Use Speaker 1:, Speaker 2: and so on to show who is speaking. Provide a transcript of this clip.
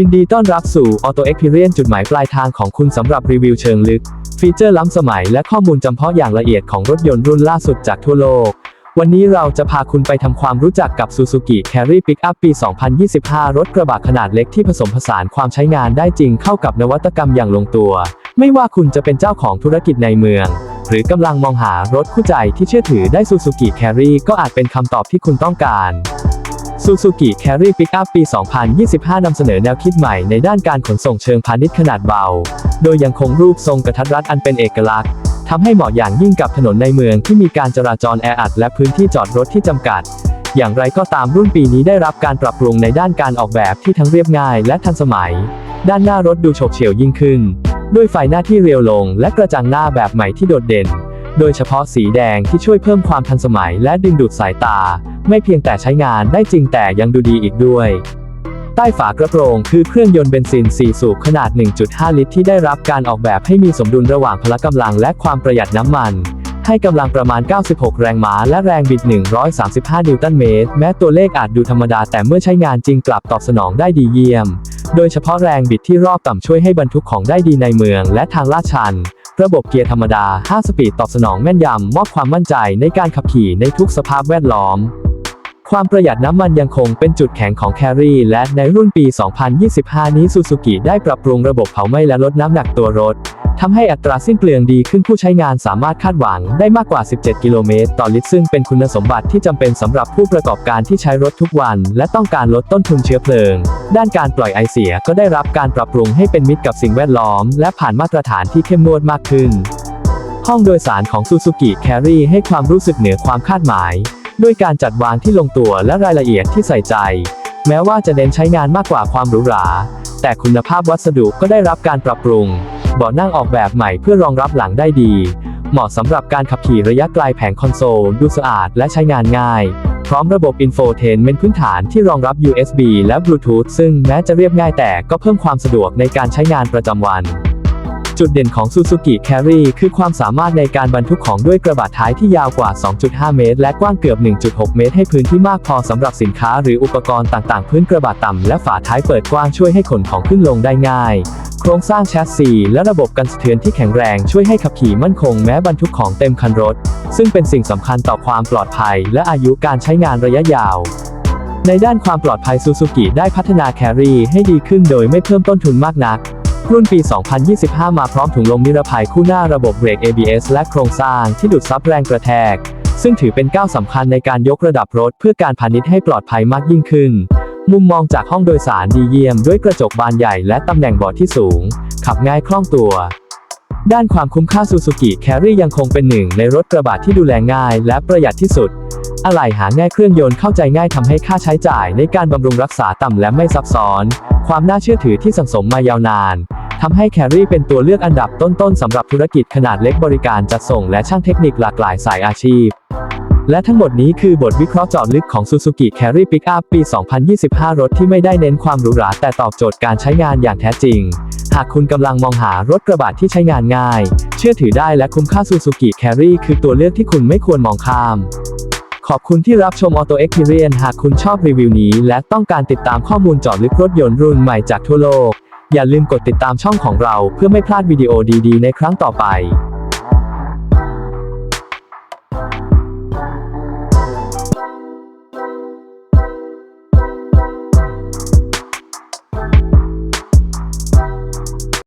Speaker 1: ยินดีต้อนรับสู่ Auto Experience จุดหมายปลายทางของคุณสำหรับรีวิวเชิงลึก ฟีเจอร์ล้ำสมัยและข้อมูลจำเพาะอย่างละเอียดของรถยนต์รุ่นล่าสุดจากทั่วโลก วันนี้เราจะพาคุณไปทำความรู้จักกับ Suzuki Carry Pickup ปี 2025 รถกระบะขนาดเล็กที่ผสมผสานความใช้งานได้จริงเข้ากับนวัตกรรมอย่างลงตัว ไม่ว่าคุณจะเป็นเจ้าของธุรกิจในเมือง หรือกำลังมองหารถคู่ใจที่เชื่อถือได้ Suzuki Carry ก็อาจเป็นคำตอบที่คุณต้องการ Suzuki Carry Pickup ปี 2025 นำเสนอแนวคิดใหม่ในด้านการขนส่งเชิงพาณิชย์ขนาดเบา โดยยังคงรูปทรงกระทัดรัดอันเป็นเอกลักษณ์ทำให้เหมาะอย่างยิ่งกับถนนในเมืองที่มีการจราจรแออัดและพื้นที่จอดรถที่จำกัด อย่างไรก็ตามรุ่นปีนี้ได้รับการปรับปรุงในด้านการออกแบบที่ทั้งเรียบง่ายและทันสมัย ด้านหน้ารถดูโฉบเฉี่ยวยิ่งขึ้น ด้วยไฟหน้าที่เรียวลง และกระจังหน้าแบบใหม่ที่โดดเด่น โดยเฉพาะสีแดงที่ช่วยเพิ่มความทันสมัยและดึงดูดสายตา ไม่เพียงแต่ใช้งานได้จริงแต่ยังดูดีอีกด้วย ใต้ฝากระโปรงคือเครื่องยนต์เบนซิน 4 สูบขนาด 1.5 ลิตรที่ได้รับการออกแบบให้มีสมดุลระหว่างพละกำลังและความประหยัดน้ำมัน ให้กำลังประมาณ 96 แรงม้าและแรงบิด 135 นิวตันเมตร แม้ตัวเลขอาจดูธรรมดาแต่เมื่อใช้งานจริงกลับตอบสนองได้ดีเยี่ยม โดยเฉพาะแรงบิดที่รอบต่ำช่วยให้บรรทุกของได้ดีในเมืองและทางลาดชันระบบเกียร์ธรรมดา 5 สปีดตอบสนองแม่นยำ มอบความมั่นใจในการขับขี่ในทุกสภาพแวดล้อม ความประหยัดน้ำมันยังคงเป็นจุดแข็งของแครีและในรุ่นปี 2025 นี้ซูซูกิได้ปรับปรุงระบบเผาไหม้และลดน้ำหนักตัวรถทำให้อัตราสิ้นเปลืองดีขึ้นผู้ใช้งานสามารถคาดหวังได้มากกว่า 17 กิโลเมตร ต่อลิตรซึ่งเป็นคุณสมบัติที่จำเป็นสำหรับผู้ประกอบการที่ใช้รถทุกวัน และต้องการลดต้นทุนเชื้อเพลิง ด้านการปล่อยไอเสียก็ได้รับการปรับปรุงให้เป็นมิตรกับสิ่งแวดล้อม และผ่านมาตรฐานที่เข้มงวดมากขึ้น ห้องโดยสารของ Suzuki Carry ให้ความรู้สึกเหนือความคาดหมาย ด้วยการจัดวางที่ลงตัวและรายละเอียดที่ใส่ใจ แม้ว่าจะเน้นใช้งานมากกว่าความหรูหรา แต่คุณภาพวัสดุก็ได้รับการปรับปรุงเบาะนั่งออกแบบใหม่เพื่อรองรับหลังได้ดี เหมาะสำหรับการขับขี่ระยะไกลแผงคอนโซล ดูสะอาดและใช้งานง่าย พร้อมระบบ Infotainment พื้นฐานที่รองรับ USB และ Bluetooth ซึ่งแม้จะเรียบง่ายแต่ก็เพิ่มความสะดวกในการใช้งานประจำวัน จุดเด่นของ Suzuki Carry คือความสามารถในการบรรทุกของด้วยกระบะท้ายที่ยาวกว่า 2.5 เมตร และกว้างเกือบ 1.6 เมตร ให้พื้นที่มากพอสำหรับสินค้าหรืออุปกรณ์ต่างๆ พื้นกระบะต่ำและฝาท้ายเปิดกว้างช่วยให้ขนของขึ้นลงได้ง่าย โครงสร้างแชสซีและระบบกันสะเทือนที่แข็งแรงช่วยให้ขับขี่มั่นคงแม้บรรทุกของเต็มคันรถ ซึ่งเป็นสิ่งสำคัญต่อความปลอดภัย และอายุการใช้งานระยะยาวในด้านความปลอดภัยซูซูกิได้พัฒนาแครีให้ดีขึ้นโดยไม่เพิ่มต้นทุนมากนัก รุ่นปี 2025 มาพร้อมถุงลมนิรภัยคู่หน้าระบบเบรก ABS และโครงสร้างที่ดูดซับแรงกระแทก ซึ่งถือเป็นก้าวสำคัญในการยกระดับรถเพื่อการพาณิชย์ให้ปลอดภัยมากยิ่งขึ้น มุมมองจากห้องโดยสารดีเยี่ยมด้วยกระจกบานใหญ่และตำแหน่งเบาะที่สูง ขับง่ายคล่องตัว ด้านความคุ้มค่าซูซูกิแครียังคงเป็นหนึ่งในรถกระบะที่ดูแลง่าย และประหยัดที่สุด อะไหล่หาง่ายเครื่องยนต์เข้าใจง่ายทำให้ค่าใช้จ่ายในการบำรุงรักษาต่ำและไม่ซับซ้อน ความน่าเชื่อถือที่สังสมมายาวนาน ทำให้แครีเป็นตัวเลือกอันดับต้นๆสำหรับธุรกิจขนาดเล็กบริการจัดส่งและช่างเทคนิคหลากหลายสายอาชีพ และทั้งหมดนี้คือบทวิเคราะห์เจาะลึกของ Suzuki Carry Pickup ปี 2025 รถที่ไม่ได้เน้นความหรูหราแต่ตอบโจทย์การใช้งานอย่างแท้จริง หากคุณกำลังมองหารถกระบะที่ใช้งานง่าย เชื่อถือได้และคุ้มค่า Suzuki Carry คือตัวเลือกที่คุณไม่ควรมองข้ามขอบคุณที่รับชม Auto Experience หากคุณชอบรีวิวนี้ และต้องการติดตามข้อมูลเจาะลึกรถยนต์รุ่นใหม่จากทั่วโลก อย่าลืมกดติดตามช่องของเราเพื่อไม่พลาดวิดีโอดีๆ ในครั้งต่อไป